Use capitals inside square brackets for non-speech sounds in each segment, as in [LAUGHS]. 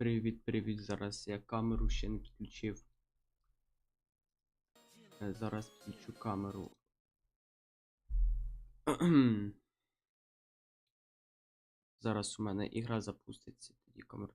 Привіт, привіт. Зараз я камеру ще не підключив. Е, Зараз підключу камеру. [CLEARS THROAT] Зараз у мене ігра запуститься, тоді камеру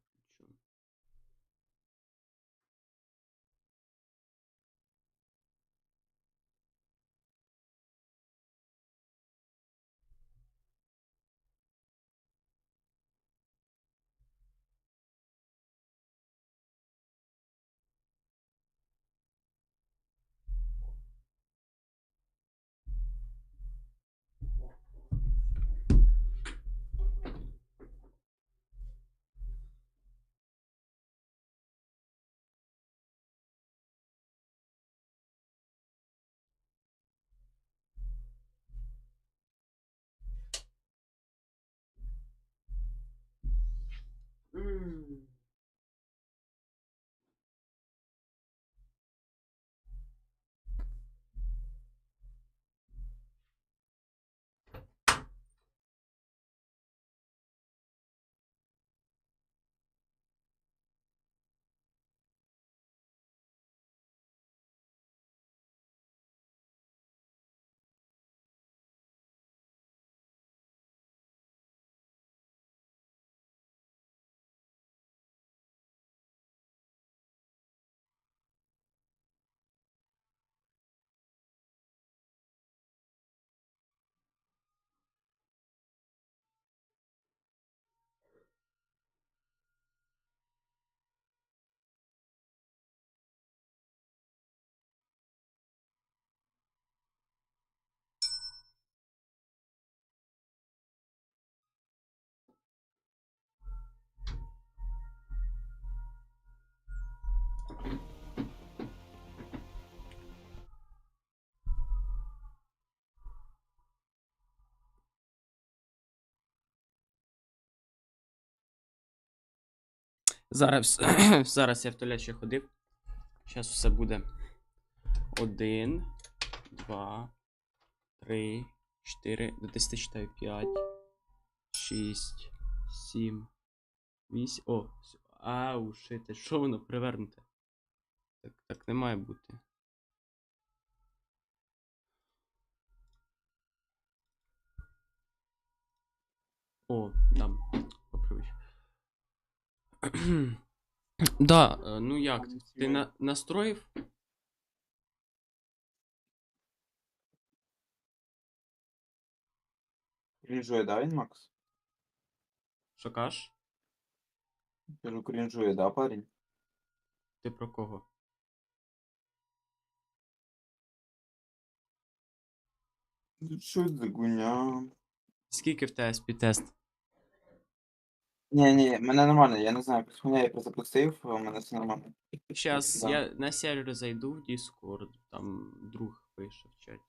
Зараз, [CLEARS THROAT] зараз я в туалет ще ходив. Зараз все буде. Один, два, три, чотири. До 10 читаю. П'ять, шість, сім, вісім. О, ау, шити. Що воно привернуте? Так, так не має бути. О, дам. [CLEARS THROAT] Да, е, ну як? ти? Ти на, настроїв? Крінжує, да, він, Макс? Що кажеш? Кажу, крінжує, да, парень? Ти про кого? Ну, Що це за гуня? Скільки в тебе спідтест? Ні, ні, мене нормально, я не знаю, якось хуйня я просто запустив, у мене все нормально. Щас Да. я на сервер зайду в Discord, там друг пише в чаті.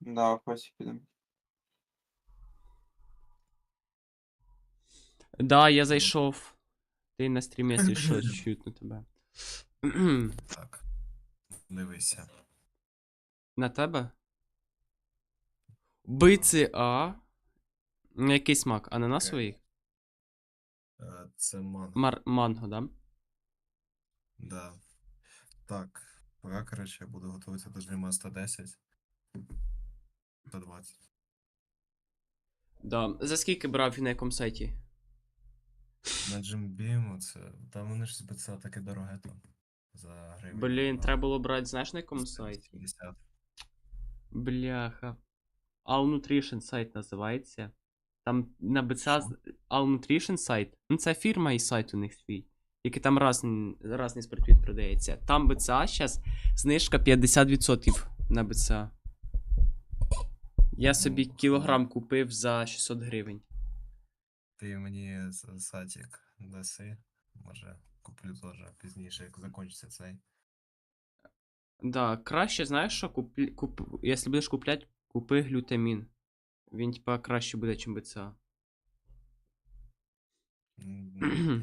Да, хвостик підемо. Да, я зайшов. Ти на стрімі, якщо що, чутно тебе. Так. Дивися. на тебе? Биці А. Який смак? Ананасовий? Е, Це ман. Мар... Манго, да? Да. Так. Поки, коротше, я буду готуватися до стріма 110. 120. Да. За скільки брав і на якому сайті? На Джимбіму це. Там вони ж спеціально таке дороге там. За гривень. Блін, треба було брати, знаєш на якому сайті? 150. Бляха. All Nutrition сайт називається. Там на БЦА All Nutrition сайт. Ну, це фірма і сайт у них свій. Який там разний, разний спортвід продається. Там БЦА зараз знижка 50% на БЦА. Я собі кілограм купив за 600 гривень. Ти мені сатік даси. Може, куплю теж пізніше, як закінчиться цей. Да, краще, знаєш що, куплі, куп, якщо будеш купляти, купи глютамін. Він, типа, краще буде, ніж БЦА.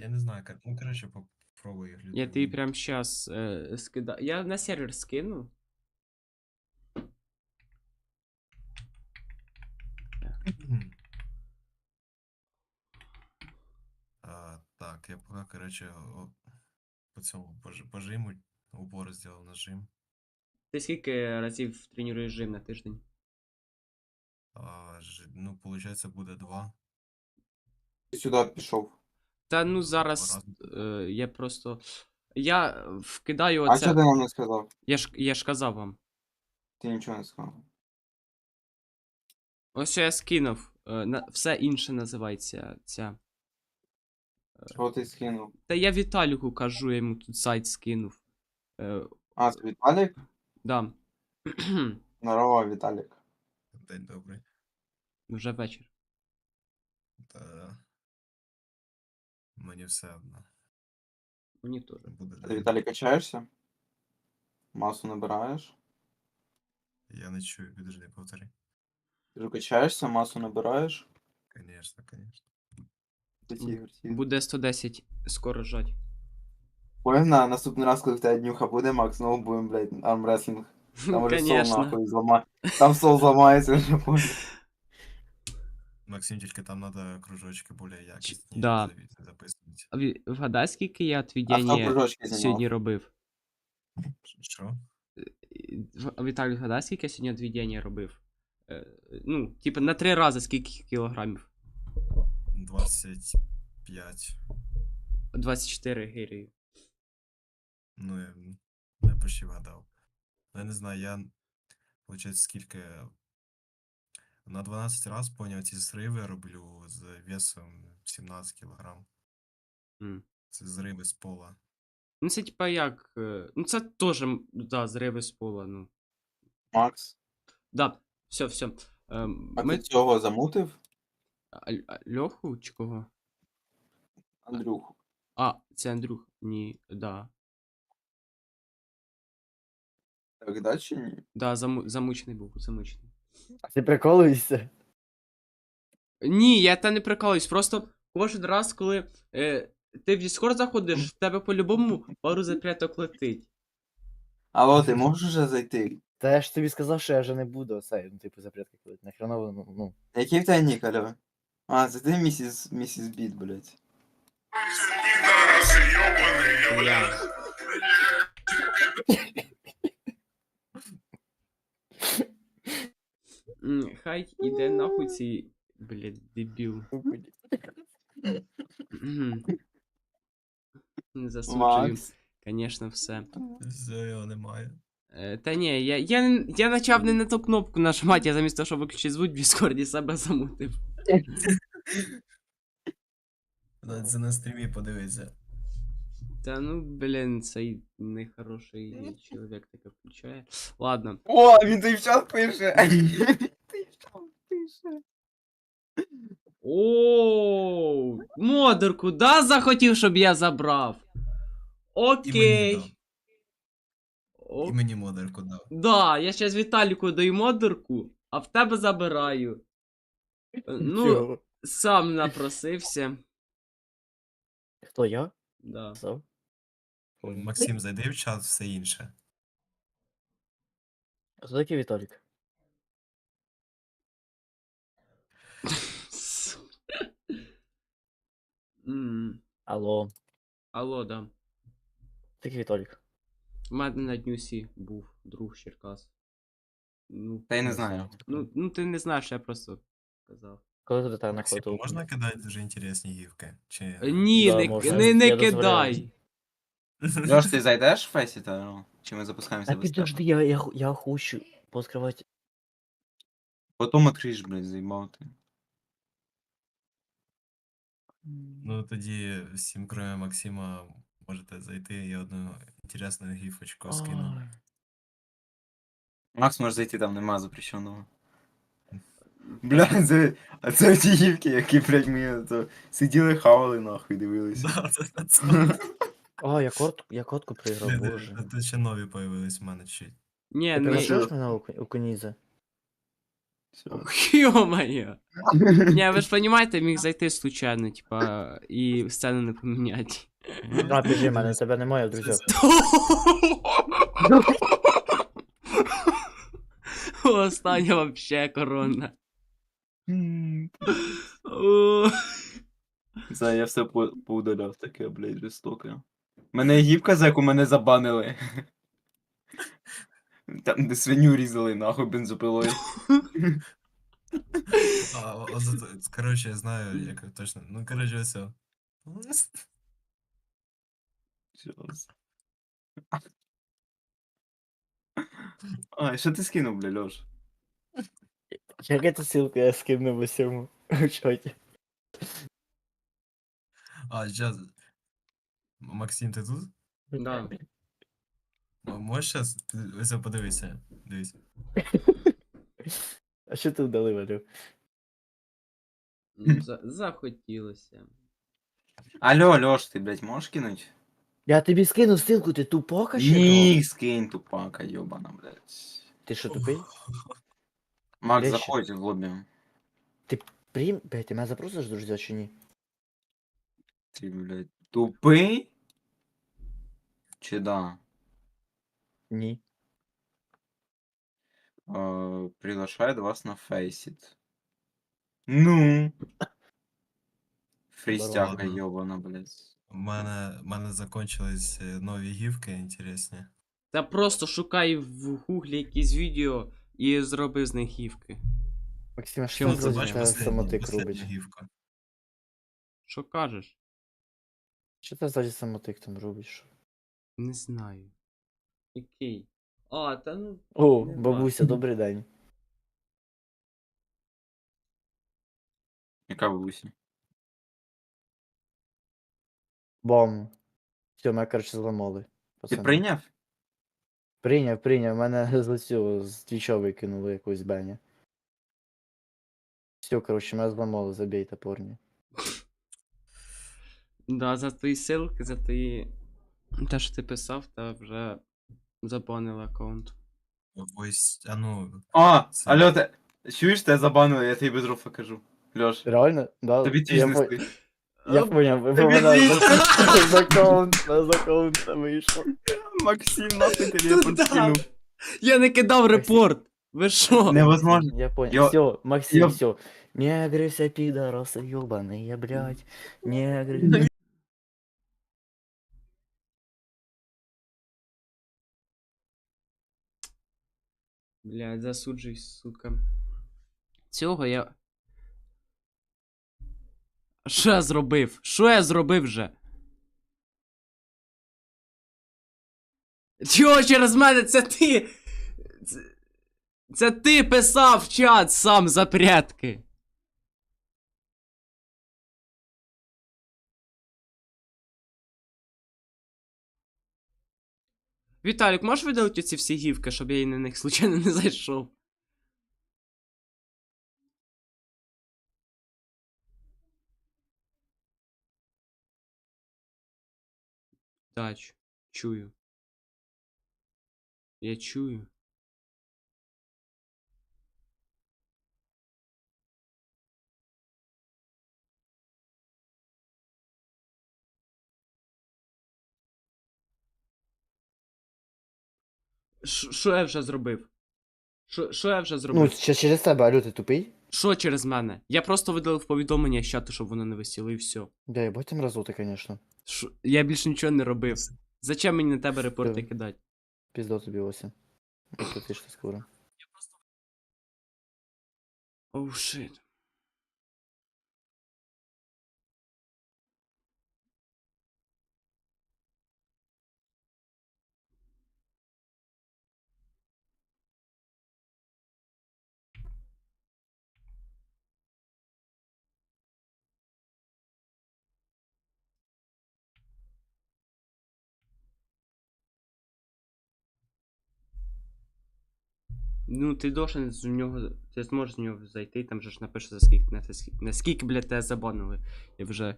Я не знаю, кор- ну коротше, попробую їх Я тобі прям щас е, скидаю. Я на сервер скину. А, так. Я пока, короче, о- по цьому пож- пожиму, упор сделал на жим. Ти скільки разів тренуєш жим на тиждень? А, ж- ну, получается, буде два. Ти сюди пішов. Та ну зараз е, я просто. Я вкидаю А оце. що ти нам не сказав? Я ж, я ж казав вам. Ти нічого не сказав. Ось що я скинув. е, на, все інше називається ця. Чого ти скинув? Та я Віталіку кажу, я йому тут сайт скинув. Е, А, це Віталік? да. [CLEARS THROAT] Здорово, Віталік. День добрий. Вже вечір. Та... Мені все одно. Мені теж. Буде Ти день. Віталік качаєшся? Масу набираєш? Я не чую, підожди, повтори. Ти ж качаєшся, масу набираєш? Конечно, конечно. Буде 110 скоро жать. Поняв, на наступний раз, коли в тебе днюха буде, Макс, знову будемо, блядь, армреслінг. [LAUGHS] Там вже сол Конечно. нахуй зламає. Там сол зламається вже понял. [LAUGHS] Максим, тільки там надо кружочки более якісні да. записувати. А ві- Вгадай, скільки я А хто отведення кружочки знімав? сьогодні робив? Що? В- Віталій, вгадай, скільки я сьогодні відведення робив? Е, Ну, типу, на три рази скільки кілограмів? 25. 24 гирі. Ну, я, я почти вгадав. Ну, Я не знаю, я, получается, скільки. На 12 раз поняв ці зриви роблю з весом 17 кг. Це зриви з пола. Ну, це типа як. е, Ну, це теж, да, зриви з пола, ну. Макс, Да, все, все. Ем, а ми... ти цього замутив? А, а, Льоху чи кого? Андрюху. А, це Андрюх. Ні, да. Так, да чи ні? Да, заму... замучений був, замучений. Ти приколуєшся? Ні, я та не прикалуюсь, просто кожен раз, коли е, ти в Discord заходиш, в тебе по-любому пару запряток летить. Алло, ти можеш вже зайти? Та я ж тобі сказав, що я вже не буду оцей, ну, типу, запрятки коли нахрена воно, ну, ну. Який в тебе нік, алло? А, це ти місіс, місіс Біт, блядь. Бля. М, Хай іде нахуй цей, блядь, дебіл. Мгм. Не засуджую, Макс. конечно, все. Все, немає. Е, Та ні, я, я, н- я почав не на ту кнопку нажимати, я замість того, щоб виключити звук в Діскорді себе замутив. Це на стрімі подивитися. Та ну, блін, цей нехороший чоловік таке включає. Ладно. О, він в чат пише. [LAUGHS] Той в пише. Оу, модерку, да, захотів, щоб я забрав. Окей. І мені модерку дав. да, я зараз Віталіку даю модерку, а в тебе забираю. Е, Ну, сам напросився. Хто я? Да. Сказав? Максим, зайди в чат, все інше. А хто такий Віталік? М, Алло, Алло, да. такий Віталік. У мене на днюсі був друг з Черкас. Ну, Та я не знаю. Ну, ну ти не знаєш, я просто казав. Коли ти до тебе Максим, находив? можна кидати дуже інтересні гівки? Чи... Е, Ні, Да, не, можна. не, не Я дозволяю. кидай. [LAUGHS] Леш, ти зайдеш в фейсі, та ну? Чи ми запускаємося Та підожди, я, я, ху- я хочу пооткривати. Потім відкриєш, блядь, заїбав ти. Ну тоді всім, кроме Максима, можете зайти, я одну інтересну гіфочку скину. Макс може зайти, там нема запрещеного. Бля, це, а це ті гівки, які, блядь, ми то сиділи, хавали, нахуй, дивилися. Да, це- це- А, [LAUGHS] я кот, я котку проіграв, боже. Тут ще нові появились в мене чуть. Ні, Ти не. перейшов мене у, у Кунідзе? Все. Йо-моє. [LAUGHS] Ні, ви ж розумієте, міг зайти случайно, типа, і сцену не поміняти. А, біжи, мене тебе немає в друзях. [LAUGHS] Остання вообще корона. О, Це я все по- поудаляв таке, блядь, жорстоке. Мене гібка, за яку мене забанили. Там, де свиню різали, нахуй бензопилою. А, о- о, зато- коротше, я знаю, як точно. Ну, коротше, все. Щас. А, що ти скинув, бля, Льош? Як эту ссылку я скину в усьому в чаті? А, сейчас. Максим, ти тут? Да. М- Можеш зараз? Ось подивися. Дивись. [LAUGHS] А що ти вдали, Валю? Ну, за- захотілося. Алло, Льош, ти, блядь, можеш кинуть? Я тобі скину ссылку, ти тупока ще? Ні, скинь, тупака, йобана, блядь. Ти що тупий? Макс, Я ще- заходь в лобі. Прим... Блядь, ти мене запросиш, друзі, чи ні? Ти, блядь, тупий? Чи да? Ні. Э, приглашает вас на фейсит. Ну. Фристяка Ладно. ёбана, блядь. У мене, у мене закончились е, нові гівки інтересні. Та просто шукай в гуглі якісь відео і зроби з них гівки. Максима, що Чому ти це тебе самотик робить? гівка. Що кажеш? Що ти ззаді самотик там робиш? Не знаю. Який? А, та ну. О, Не бабуся, добрий день. Яка бабуся? Бом. Все, мене, коротше, зламали. Ти пацани. прийняв? Прийняв, прийняв. Мене з цього, з твіча викинули якусь Беня. Все, коротше, мене зламали, забійте порні. Да, за твої ссылки, за твої. Те, що ти писав, та вже забанили аккаунт. Ось, а ну, А, Це- алло, ти... Чуєш, тебе забанили, я тобі без руфа кажу. Льош, Реально? Да, тобі я, тіж. я поняв, ви Тобі мене звісно. з аккаунта, [LAUGHS] з аккаунта вийшло. Максим, нахуй телефон Да. скинув. Я не кидав репорт! Ви що? Невозможно. Я понял. Я- Все, Максим, я- все. Негры все пидорасы ебаные, блядь. Негры. Блядь, засуджуй, сука. Цього я. Що я зробив? Що я зробив вже? Чого через мене це ти? Це, це ти писав чат сам запрятки. Віталік, можеш видалити ці всі гівки, щоб я і на них случайно не зайшов? Тач, чую. Я чую. Що я вже зробив? Що- я вже Ну, зробив? ще через тебе, алю, ти тупий? Що через мене? Я просто видалив повідомлення з чату, щоб воно не висіло, і все. Да, ебать там разоти, конечно. Шо- Я більше нічого не робив. Зачем мені на тебе репорти кидати? Піздо тобі Ося. Ти ж скоро. Оу, шит. Ну, ти должен з нього. Ти зможеш з нього зайти, там же ж напише за скільки, на скільки, наскільки, блядь, тебе забанили. Я вже.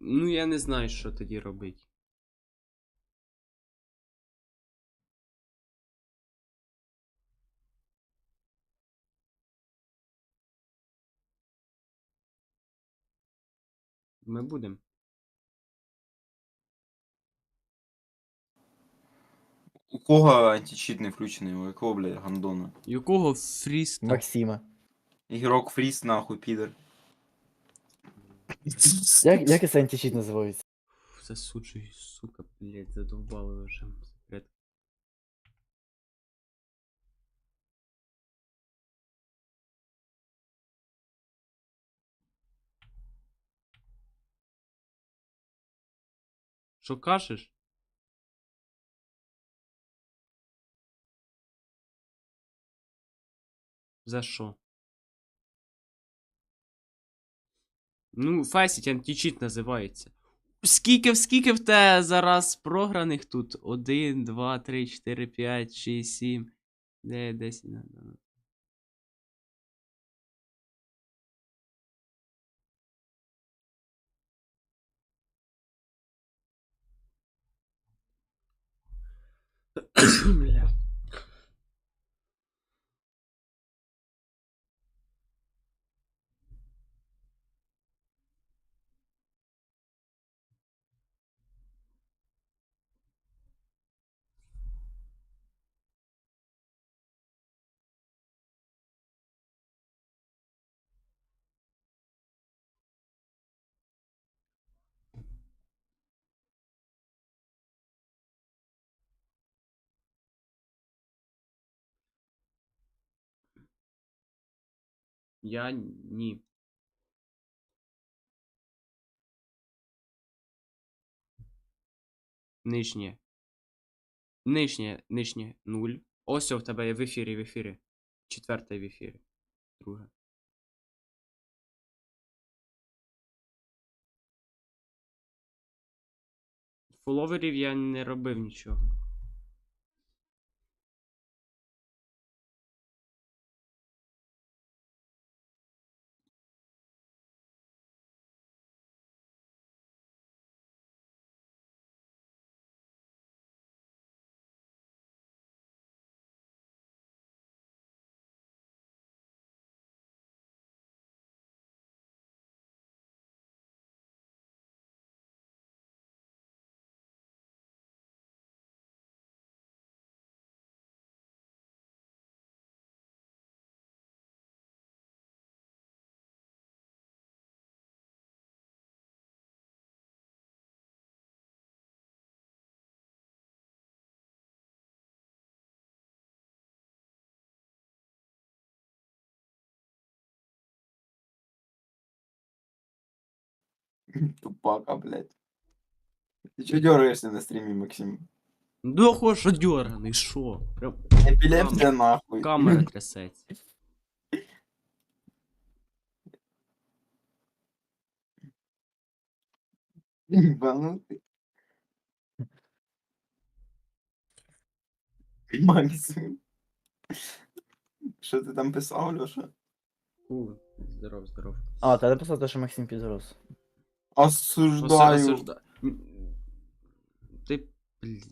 Ну, я не знаю, що тоді робити. Ми будемо. У кого античит не включений? У якого, блядь, гандона? Якого фріста? Максима. Ігрок фріст, нахуй, підер. Як, як це античіт називається? Фу, Засуджуй, сука, блядь, задовбали вже. Секрет. Що кажеш? За що? Ну, Файсить античіт називається. Скільки, скільки в те зараз програних тут? 1, 2, 3, 4, 5, 6, 7, 9, 10. на- на- на. [COUGHS] Бля. Я ні. Нижнє. Нижнє, нижнє 0. Ось в тебе є в ефірі, в ефірі. Четверте в ефірі. Друге. Фоловерів я не робив нічого. [LAUGHS] Тупака, блядь. Ты чё дергаешься на стриме, Максим? Да хоч дьорганий, що? Прям Эпилепсия нахуй. камера [LAUGHS] трясеться. Ебанутый. Максим. Що ти там писав, Льоша? Здоров, здоров. А, та написав те, що Максим підрос. Осуждаю. Осужда- М, Ти. блін.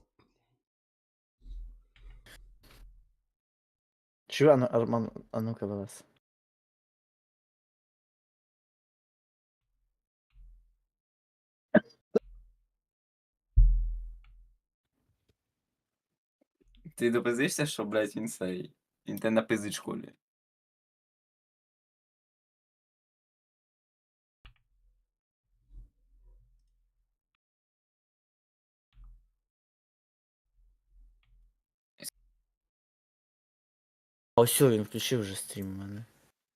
Чую, а ну, Арман, а ну-ка, Велес. Ти допизишся, що, блядь, він цей. Він те напиздить в школі. А ось він включив вже стрім у мене.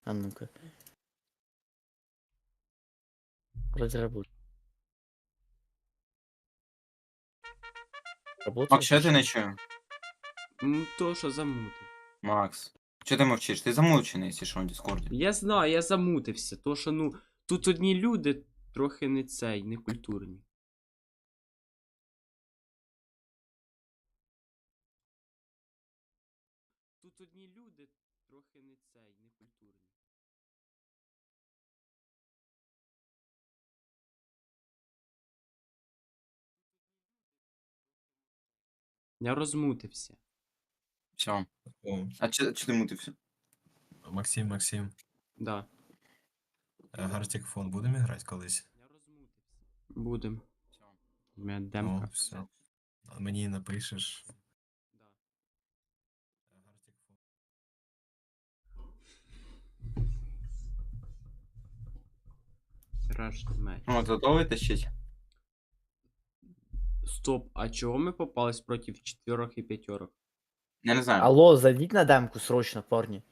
А ну-ка. Вроде работает. Работает? Макс, що ти не чую? М, То, що замутив. Макс. Чого ти мовчиш? Ти замовчений, якщо що, в Дискорді. Я знаю, я замутився. То, що ну. Тут одні люди трохи не цей, не культурні. Я розмутився. Все. О, А чи, чи ти мутився? Максим, Максим. Да. е, Гартік фон будемо грати колись? Я розмутився. Будем. Все. У мене О, демка. все. А Мені напишеш. Да. е, Гартік фон. страшний меч. От, готовий тащить? Стоп, а чого ми попались проти четверок і п'ятерок? Я не знаю. Алло, зайдіть на демку срочно, парні.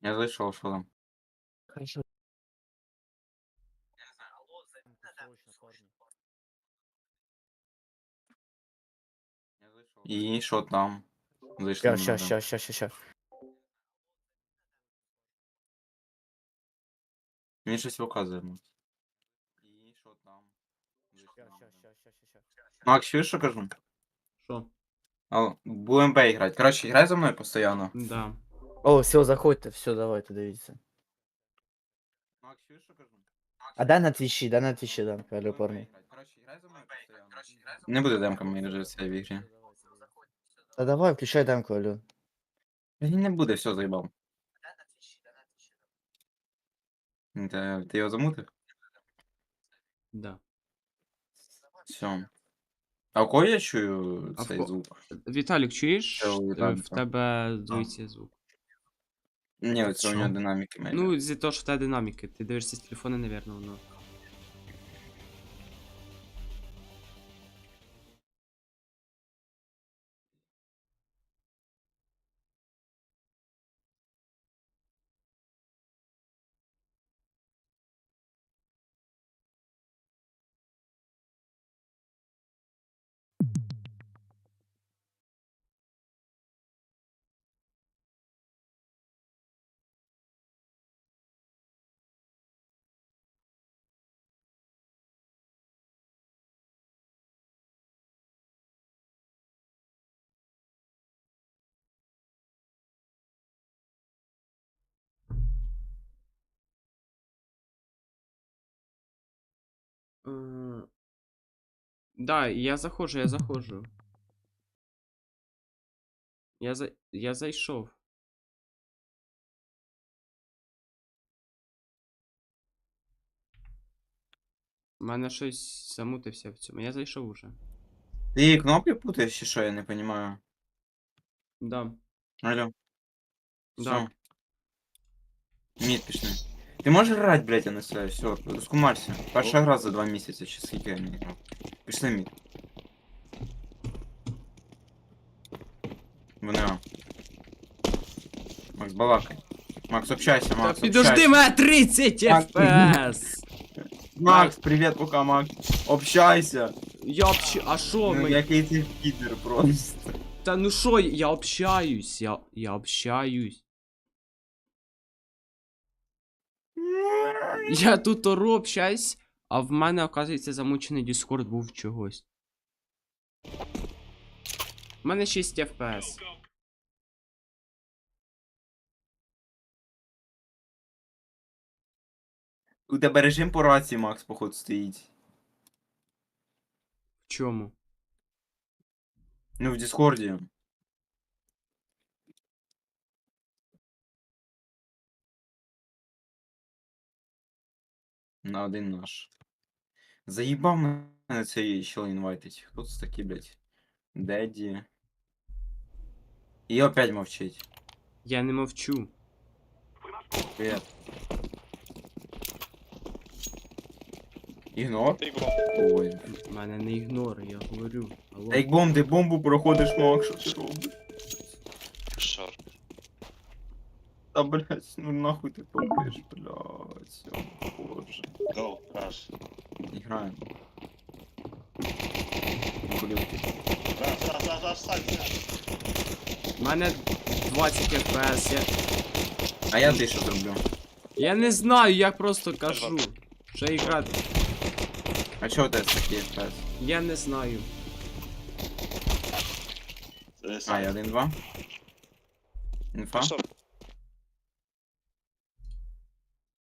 Я зайшов, що там. Хорошо. І що там? Зайшли. Ща, ми, ща, да. ща, ща, ща, ща. Він щось показує. І що там? Зайшли Ща, ми, ща, да. ща, ща, ща, ща. Макс, чуєш, що кажу? Що? Алло, будем Б грати. Коротше, грай за мною постійно. Да. О, все, заходьте, все, давайте, дивіться. Макс, чуєш, що кажу? А дай на твічі, дай на твічі демка, алло, парні. Коротше, грай за мною постійно. Не буде демка мені вже в цій ігрі. Та давай, включай демку, алло. Він не буде, все заїбав. Ти, ти його замутив? Да. Все. А у кого я чую А в цей ко- звук? Віталік, чуєш? Це у Е, В Віталіка. тебе дується звук. Ні, це у Що? нього динаміки мене. Ну, з-за того, що в тебе динаміки. Ти дивишся з телефона, навірно, воно. Е, Да, я заходжу, я заходжу. Я за... я зайшов. У мене щось замутився в цьому. Я зайшов уже. Ти кнопки путаєш чи що, я не розумію. Да. Алло. Да. Все. Мід пішли. Ти можеш грати, блядь, я не знаю, все, розкумарся. Перша гра за два місяці, чи скільки я не грав. Пішли мід. Вони А. Макс, балакай. Макс, общайся, Та Макс, підожди общайся. мене 30 Так. FPS! Макс, привіт, пока, Макс. Общайся. Я общ... А шо Ну, ми? який ти підер просто. Та ну шо, я общаюсь, я, я общаюсь. Я тут ору общаюсь, а в мене, оказується, замучений Discord був чогось. У мене 6 FPS. У тебе режим по рації, Макс, походу, стоїть. В чому? Ну, в Дискорді. На один наш. Заїбав мене цей чел інвайтить. Хто це такий, блядь? Деді. І опять мовчить. Я не мовчу. Привет. Ігнор? Ой. У мене не ігнор, я говорю. Алло. Та як бомби, бомбу проходиш, Макс, що ти робиш? Та, блядь, ну нахуй ти робиш, блядь. О, Боже. Go, раз. Играем. Ти? Раз, раз, раз, раз, встань. У мене 20 FPS. Я... А я ти що зроблю? я не знаю, я просто кажу. Що іграти. А чого у тебе такі FPS? Я не знаю. Е, А, я 1-2. Інфа? Шорт.